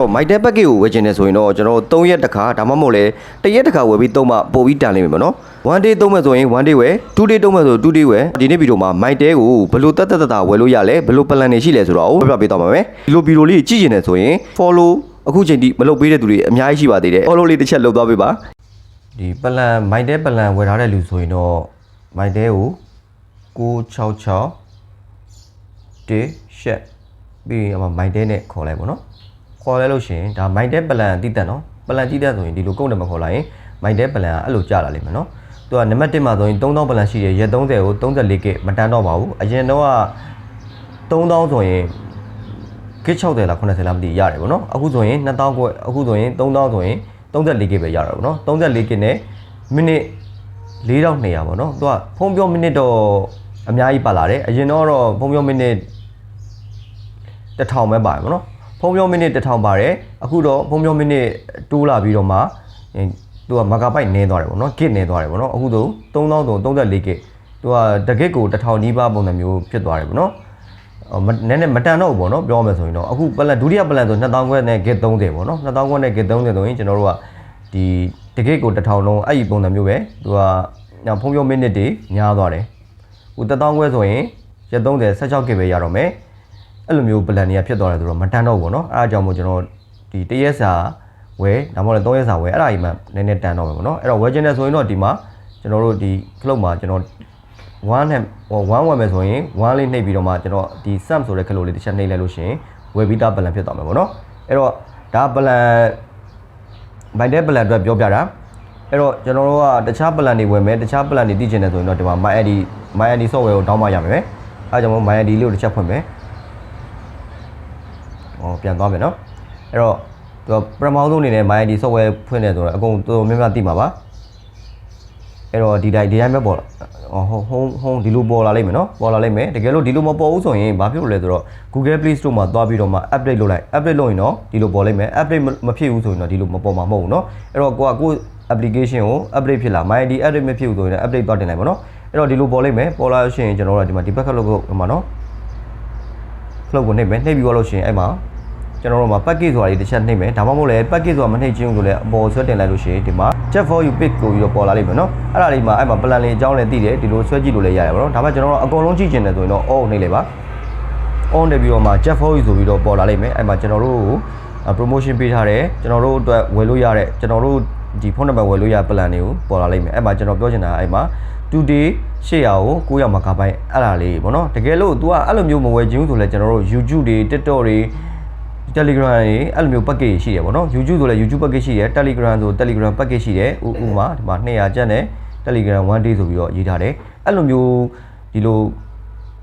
ဟိုမိုက်တဲ့ပက်ကစ်ကိုဝယ်ခြင်းနေဆိုရင်တော့ကျွန်တော်တို့3ရက်တစ်ခါဒါမှမဟုတ်လေတစ်ရက်တစ်ခါဝယ်ပြီးသုံးမှပို့ပြီးတန်လိမ့်မယ်ပေါ့နော်1 day သုံးမယ်ဆိုရင်1 day ဝယ်2 day သုံးမယ်ဆို2 day ဝယ်ဒီနေ့ဗီဒီယိုမှာမိုက်တဲကိုဘယ်လိုတက်တက်တတာဝယ်လို့ရလဲဘယ်လို plan တွေရှိလဲဆိုတော့ပြပြပေးသွားပါမယ်ဒီလိုဗီဒီယိုလေးကြည့်ကျင်နေဆိုရင် follow အခုချိန်ထိမလုပ်ပေးတဲ့သူတွေအများကြီးရှိပါသေးတယ် follow လေးတစ်ချက်လုပ်သွားပေးပါဒီ plan မိုက်တဲ plan ဝယ်ထားတဲ့လူဆိုရင်တော့မိုက်တဲကို666တေရှက်ပြီးရင်အမမိုက်တဲနဲ့ခေါ်လိုက်ပါတော့ ခေါ်လဲလို့ရှိရင်ဒါမိုက်တဲ့ပလန်တည်တက်နော်ပလန်ကြည့်တဲ့ဆိုရင်ဒီလိုကုတ်တယ်မခေါ်လိုက်ရင်မိုက်တဲ့ပလန်ကအဲ့လိုကြာလာလိမ့်မယ်နော်သူကနံပါတ်1မှာဆိုရင်3000ပလန်ရှိတယ်ရက်30ကို 34K မတန်းတော့ပါဘူးအရင်တော့က3000ဆိုရင်ကစ်60လား90လားမသိရတယ်ဗောနော်အခုဆိုရင်2000ကိုအခုဆိုရင်3000ဆိုရင် 34K ပဲရတာဗောနော် 34K နဲ့မိနစ်4200ဗောနော်သူကဖုံးပြောမိနစ်တော့အများကြီးပါလာတယ်အရင်တော့တော့ဖုံးပြောမိနစ်1000ပဲပါတယ်ဗောနော် ဖုံးပြောမိနစ်1000ပါတယ်အခုတော့ဖုံးပြောမိနစ်တိုးလာပြီးတော့မှအဲသူကမဂါဘိုက်နင်းသွားတယ်ဗောနော် gig နင်းသွားတယ်ဗောနော်အခုတော့3000ဆို34 gig သူကတကစ်ကို1000နီးပါးပုံစံမျိုးဖြစ်သွားတယ်ဗောနော်အော်မနည်းနည်းမတန်တော့ဘူးဗောနော်ပြောရမယ်ဆိုရင်တော့အခုပလန်ဒုတိယပလန်ဆို2000ခွဲနဲ့ gig 30ဗောနော်2000ခွဲနဲ့ gig 30ဆိုရင်ကျွန်တော်တို့ကဒီတကစ်ကို1000လုံးအဲ့ဒီပုံစံမျိုးပဲသူကဖုံးပြောမိနစ်တွေညားသွားတယ်ဟို1000ခွဲဆိုရင်ရက်30 16 gig ပဲရတော့မယ် အဲ့လိုမျိုး plan တွေကဖြစ်သွားတယ်ဆိုတော့မတန်တော့ဘူးเนาะအဲ့ဒါကြောင့်မို့ကျွန်တော်ဒီတရက်စာဝယ်ဒါမှမဟုတ်3ရက်စာဝယ်အဲ့ဒါကြီးမှနည်းနည်းတန်တော့မယ်ပေါ့เนาะအဲ့တော့ဝယ်ခြင်းနဲ့ဆိုရင်တော့ဒီမှာကျွန်တော်တို့ဒီ club မှာကျွန်တော်1နဲ့ဟို1ဝယ်မယ်ဆိုရင်1လေးနှိပ်ပြီးတော့မှကျွန်တော်ဒီ sum ဆိုတဲ့ကလိုလေးတစ်ချက်နှိပ်လိုက်လို့ရှိရင်ဝယ်ပြီးသား plan ဖြစ်သွားမယ်ပေါ့เนาะအဲ့တော့ဒါ plan ဘိုင်တဲ့ plan အတွက်ပြောပြတာအဲ့တော့ကျွန်တော်တို့ကတခြား plan တွေဝယ်မယ်တခြား plan တွေသိချင်တယ်ဆိုရင်တော့ဒီမှာ my id my id software ကို download ရမယ်အဲ့ဒါကြောင့်မို့ my id လေးကိုတစ်ချက်ဖွင့်မယ် ဟောပြန်သွားမယ်နော်အဲ့တော့သူကပထမဆုံးအနေနဲ့ MyID software ဖွင့်နေဆိုတော့အကုန်တော်တော်များများသိမှာပါအဲ့တော့ဒီတိုင်းဒီတိုင်းပဲပေါ်ဟို home home ဒီလိုပေါ်လာလိမ့်မယ်နော်ပေါ်လာလိမ့်မယ်တကယ်လို့ဒီလိုမပေါ်ဘူးဆိုရင်ဘာဖြစ်လို့လဲဆိုတော့ Google Play Store မှာသွားပြီးတော့မှ update လုပ်လိုက် update လုပ်ရင်တော့ဒီလိုပေါ်လိမ့်မယ် update မဖြစ်ဘူးဆိုရင်တော့ဒီလိုမပေါ်မှာမဟုတ်ဘူးနော်အဲ့တော့ကိုကကို application ကို update ဖြစ်လာ my id update မဖြစ်ဘူးဆိုရင် update ပတ်တင်လိုက်ပါနော်အဲ့တော့ဒီလိုပေါ်လိမ့်မယ်ပေါ်လာလို့ရှိရင်ကျွန်တော်တို့ကဒီမှာဒီဘက်ကလောက်ကိုဒီမှာနော် flow ကိုနှိပ်မယ်နှိပ်ပြီးတော့လို့ရှိရင်အဲ့မှာ ကျွန်တော်တို့မှာ package ဆိုတာလေးတစ်ချက်နှိပ်မယ်ဒါမှမဟုတ်လည်း package ဆိုတာမနှိပ်ချင်းဘူးဆိုလည်းအပေါ်ဆွဲတင်လိုက်လို့ရှိရင်ဒီမှာ check for you pick ကိုပြီးတော့ပေါ်လာလိမ့်မယ်နော်အဲ့ဒါလေးမှာအဲ့မှာ plan လေးအကြောင်းလည်းသိတယ်ဒီလိုဆွဲကြည့်လို့လည်းရတယ်ဗောနော်ဒါမှကျွန်တော်တို့အကုန်လုံးကြည့်ချင်တယ်ဆိုရင်တော့ on နှိပ်လိုက်ပါ on နေပြီးတော့မှ check for you ဆိုပြီးတော့ပေါ်လာလိမ့်မယ်အဲ့မှာကျွန်တော်တို့ကို promotion ပေးထားတယ်ကျွန်တော်တို့အတွက်ဝယ်လို့ရတဲ့ကျွန်တော်တို့ဒီဖုန်းနံပါတ်ဝယ်လို့ရ plan တွေကိုပေါ်လာလိမ့်မယ်အဲ့မှာကျွန်တော်ပြောချင်တာအဲ့မှာ today 800ကို900မဂါဘိုက်အဲ့ဒါလေးပေါ့နော်တကယ်လို့ तू ကအဲ့လိုမျိုးမဝယ်ခြင်းဆိုလဲကျွန်တော်တို့ YouTube တွေ TikTok တွေ Telegram တွေအဲ့လိုမျိုး package ရှိတယ်ပေါ့နော် YouTube ဆိုလဲ YouTube package ရှိတယ် Telegram ဆို Telegram package ရှိတယ်ဥဥမာဒီမှာ200ကျပ်နဲ့ Telegram 1 day ဆိုပြီးတော့ရေးထားတယ်အဲ့လိုမျိုးဒီလို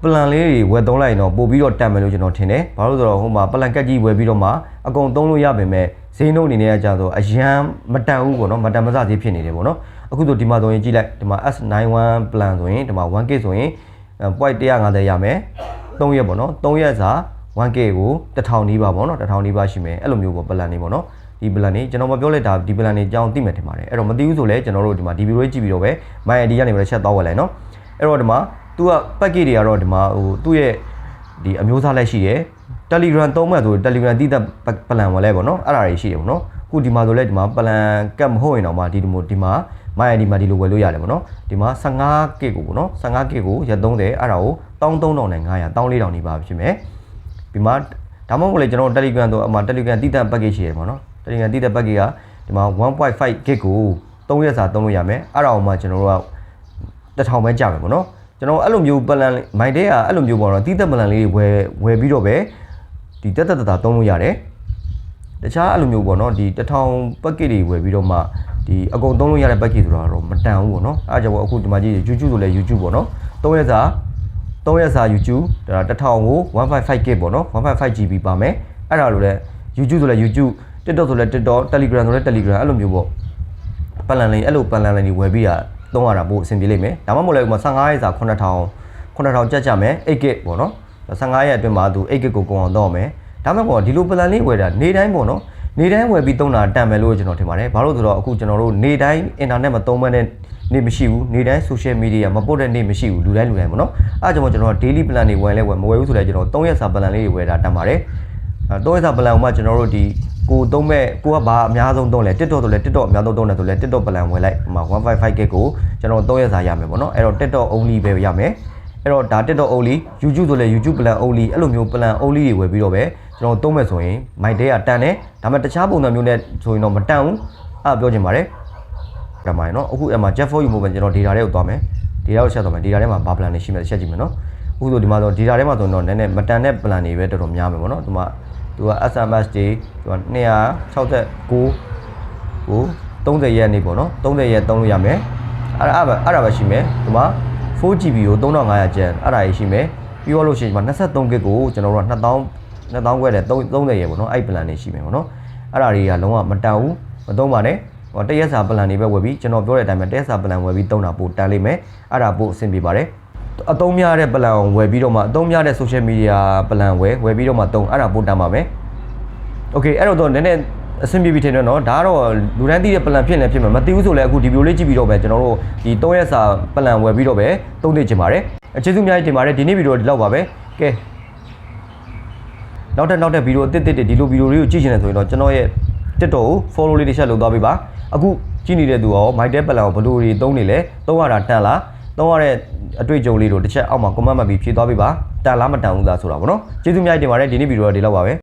plan လေးတွေဝယ်သုံးလိုက်ရင်တော့ပို့ပြီးတော့တန်မယ်လို့ကျွန်တော်ထင်တယ်ဘာလို့လဲဆိုတော့ဟိုမှာ plan ကတ်ကြီးဝယ်ပြီးတော့မှအကုန်သုံးလို့ရပါမယ်ဈေးနှုန်းအနေနဲ့ကကြဆိုအရန်မတန်ဘူးပေါ့နော်မတန်မစဈေးဖြစ်နေတယ်ပေါ့နော်အခုဆိုဒီမှာဆိုရင်ကြည့်လိုက်ဒီမှာ S91 plan ဆိုရင်ဒီမှာ 1K ဆိုရင် point 150ရမယ်3ရက်ပေါ့နော်3ရက်စာ 1K ကို1000နီးပါပေါ့နော်1000နီးပါရှိမယ်အဲ့လိုမျိုးပေါ့ plan နေပေါ့နော်ဒီ plan နေကျွန်တော်မပြောလိုက်တာဒီ plan နေအကြောင်းသိမယ်ထင်ပါတယ်အဲ့တော့မသိဘူးဆိုလဲကျွန်တော်တို့ဒီမှာဒီ video ကြည့်ပြီးတော့ပဲ my ID ကနေပဲချက်သွားဝယ်လိုက်နော်အဲ့တော့ဒီမှာသူက package တွေကတော့ဒီမှာဟိုသူ့ရဲ့ဒီအမျိုးအစားလိုက်ရှိတယ် Telegram သုံးမှတ်ဆို Telegram တည်တဲ့ plan ဝယ်လဲပေါ့နော်အဲ့ဒါတွေရှိတယ်ပေါ့နော်ခုဒီမှာဆိုလဲဒီမှာ plan ကတ်မဟုတ်ရင်တော့မှဒီဒီမိုဒီမှာ my ID မှာဒီလိုဝယ်လို့ရတယ်ပေါ့နော်ဒီမှာ 15GB ကိုပေါ့နော် 15GB ကိုရက်30အဲ့ဒါကို13500နဲ့900 14000နေပါဖြစ်မယ် ဒီမှာဒါမှမဟုတ်လေကျွန်တော် Telegram ဆိုအမှ Telegram တည်တဲ့ package ရှိရပေါ့နော် Telegram တည်တဲ့ package ကဒီမှာ 1.5GB ကို3ရက်စာသုံးလို့ရမယ်အဲ့ဒါအောင်မှကျွန်တော်တို့က1000ပဲကြာမယ်ပေါ့နော်ကျွန်တော်အဲ့လိုမျိုး plan မိုင်တဲကအဲ့လိုမျိုးပေါ့နော်တည်တဲ့ plan လေးဝယ်ဝယ်ပြီးတော့ပဲဒီတက်တက်တတာသုံးလို့ရတယ်တခြားအဲ့လိုမျိုးပေါ့နော်ဒီ1000 package တွေဝယ်ပြီးတော့မှဒီအကုန်သုံးလို့ရတဲ့ package ဆိုတာတော့မတန်ဘူးပေါ့နော်အဲ့ဒါကြောင့်အခုဒီမှာကြည့် YouTube ဆိုလဲ YouTube ပေါ့နော်3ရက်စာ 3ရက်စာ YouTube ဒါ1000ကို 1.5GB ပေါ့နော် 1.5GB ပါမယ်အဲ့ဒါလိုလဲ YouTube ဆိုလဲ YouTube TikTok ဆိုလဲ TikTok Telegram ဆိုလဲ Telegram အဲ့လိုမျိုးပေါ့ပလန်လေးအဲ့လိုပလန်လေးတွေဝယ်ပြီးတာသုံးရတာပို့အဆင်ပြေလိမ့်မယ်ဒါမှမဟုတ်လဲဥပမာ15ရက်စာ9000 9000ကျပ်ကြမယ် 8GB ပေါ့နော်15ရက်အတွင်းမှာသူ 8GB ကိုကုန်အောင်တော့မယ်ဒါမှမဟုတ်ဒီလိုပလန်လေးဝယ်တာနေတိုင်းပေါ့နော်နေတိုင်းဝယ်ပြီးသုံးတာတန်မယ်လို့ကျွန်တော်ထင်ပါတယ်ဘာလို့ဆိုတော့အခုကျွန်တော်တို့နေတိုင်း internet မှာသုံးမဲ့တဲ့ နေမရှိဘူးနေတိုင်း social media မပို့တဲ့နေမရှိဘူးလူတိုင်းလူတိုင်းပေါ့နော်အဲဒါကြောင့်ကျွန်တော် daily plan တွေဝယ်လဲဝယ်မဝယ်ဘူးဆိုလဲကျွန်တော်3ရက်စာ plan လေးတွေဝယ်တာတန်ပါတယ်အဲသုံးရစာပလန်မှာကျွန်တော်တို့ဒီကိုသုံးမဲ့ကိုကဘာအများဆုံးသုံးလဲ TikTok ဆိုလဲ TikTok အများဆုံးသုံးတယ်ဆိုလဲ TikTok ပလန်ဝယ်လိုက်ဟိုမှာ 155K ကိုကျွန်တော်သုံးရစာရမယ်ပေါ့နော်အဲ့တော့ TikTok only ပဲရမယ်အဲ့တော့ဒါ TikTok only YouTube ဆိုလဲ YouTube ပလန် only အဲ့လိုမျိုးပလန် only တွေဝယ်ပြီးတော့ပဲကျွန်တော်သုံးမယ်ဆိုရင် my day ကတန်တယ်ဒါပေမဲ့တခြားပုံစံမျိုးနဲ့ဆိုရင်တော့မတန်ဘူးအဲ့ဒါပြောချင်ပါတယ် ပြမိုင်နော်အခုအဲ့မှာ Jet for you movement ကျွန်တော် data တွေကိုသွားမယ် data ကိုချက်သွားမယ် data ထဲမှာဘာ plan တွေရှိမလဲချက်ကြည့်မယ်နော်အခုဆိုဒီမှာဆို data ထဲမှာဆိုရင်တော့နည်းနည်းမတန်တဲ့ plan တွေပဲတော်တော်များမယ်ပေါ့နော်ဒီမှာသူက SMS တွေသူက269ကို30ရက်နေပေါ့နော်30ရက်သုံးလို့ရမယ်အဲ့ဒါအဲ့ဒါပဲရှိမယ်ဒီမှာ 4GB ကို3500ကျန်အဲ့ဒါကြီးရှိမယ်ပြီးတော့လို့ရှိရင်ဒီမှာ 23GB ကိုကျွန်တော်တို့က2000 2000ခွဲတယ်30ရက်ပေါ့နော်အဲ့ plan တွေရှိမယ်ပေါ့နော်အဲ့ဒါတွေကလုံးဝမတန်ဘူးမသုံးပါနဲ့ ဟိုတရက်စာပလန်တွေပဲဝယ်ပြီးကျွန်တော်ပြောတဲ့အတိုင်းပဲတရက်စာပလန်ဝယ်ပြီးတုံးတာပို့တန်လိမ့်မယ်အဲ့ဒါပို့အဆင်ပြေပါတယ်အသုံးများတဲ့ plan ကိုဝယ်ပြီးတော့မှအသုံးများတဲ့ social media plan ဝယ်ဝယ်ပြီးတော့မှတုံးအဲ့ဒါပို့တမ်းပါမယ်။ Okay အဲ့တော့တော့နည်းနည်းအဆင်ပြေပြီထင်တယ်နော်ဒါကတော့လူတိုင်းသိတဲ့ plan ဖြစ်နေဖြစ်မှာမသိဘူးဆိုလည်းအခုဒီဗီဒီယိုလေးကြည့်ပြီးတော့ပဲကျွန်တော်တို့ဒီ3ရက်စာ plan ဝယ်ပြီးတော့ပဲသုံးသိချင်ပါတယ်။ကျေးဇူးအများကြီးတင်ပါတယ်ဒီနေ့ဗီဒီယိုဒီလောက်ပါပဲ။ကဲနောက်ထပ်နောက်ထပ်ဗီဒီယိုအသစ်အသစ်တွေဒီလိုဗီဒီယိုလေးကိုကြည့်ချင်တယ်ဆိုရင်တော့ကျွန်တော်ရဲ့ TikTok ကို follow လေးတစ်ချက်လုပ်သွားပေးပါ။ အခုကြည့်နေတဲ့သူရော my day plan ကိုဘယ်လိုတွေသုံးနေလဲသုံးရတာတန်လားသုံးရတဲ့အတွေ့အကြုံလေးတို့တစ်ချက်အောက်မှာ comment မှတ်ပြီးဖြေသွားပေးပါတန်လားမတန်ဘူးလားဆိုတာပေါ့နော်ကျေးဇူးအများကြီးတင်ပါတယ်ဒီနေ့ဗီဒီယိုကဒီလောက်ပါပဲ